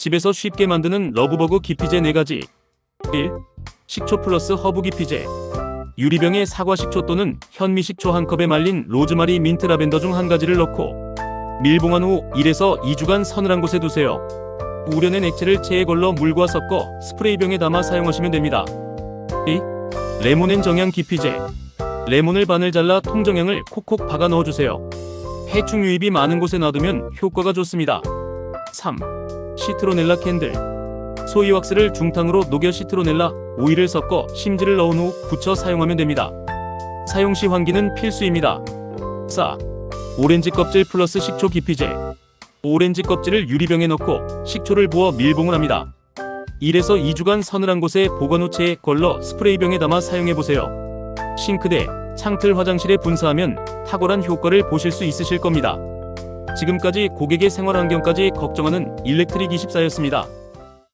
집에서 쉽게 만드는 러브버그 기피제 4가지 1. 식초 플러스 허브 기피제 유리병에 사과 식초 또는 현미 식초 한 컵에 말린 로즈마리 민트 라벤더 중 한 가지를 넣고 밀봉한 후 1에서 2주간 서늘한 곳에 두세요. 우려낸 액체를 체에 걸러 물과 섞어 스프레이병에 담아 사용하시면 됩니다. 2. 레몬앤 정향 기피제 레몬을 반을 잘라 통정향을 콕콕 박아 넣어주세요. 해충 유입이 많은 곳에 놔두면 효과가 좋습니다. 3. 시트로넬라 캔들 소이 왁스를 중탕으로 녹여 시트로넬라 오일을 섞어 심지를 넣은 후 굳혀 사용하면 됩니다. 사용 시 환기는 필수입니다. 4. 오렌지 껍질 플러스 식초 기피제 오렌지 껍질을 유리병에 넣고 식초를 부어 밀봉을 합니다. 1에서 2주간 서늘한 곳에 보관 후 체에 걸러 스프레이병에 담아 사용해 보세요. 싱크대, 창틀 화장실에 분사하면 탁월한 효과를 보실 수 있으실 겁니다. 지금까지 고객의 생활 환경까지 걱정하는 일렉트릭 24였습니다.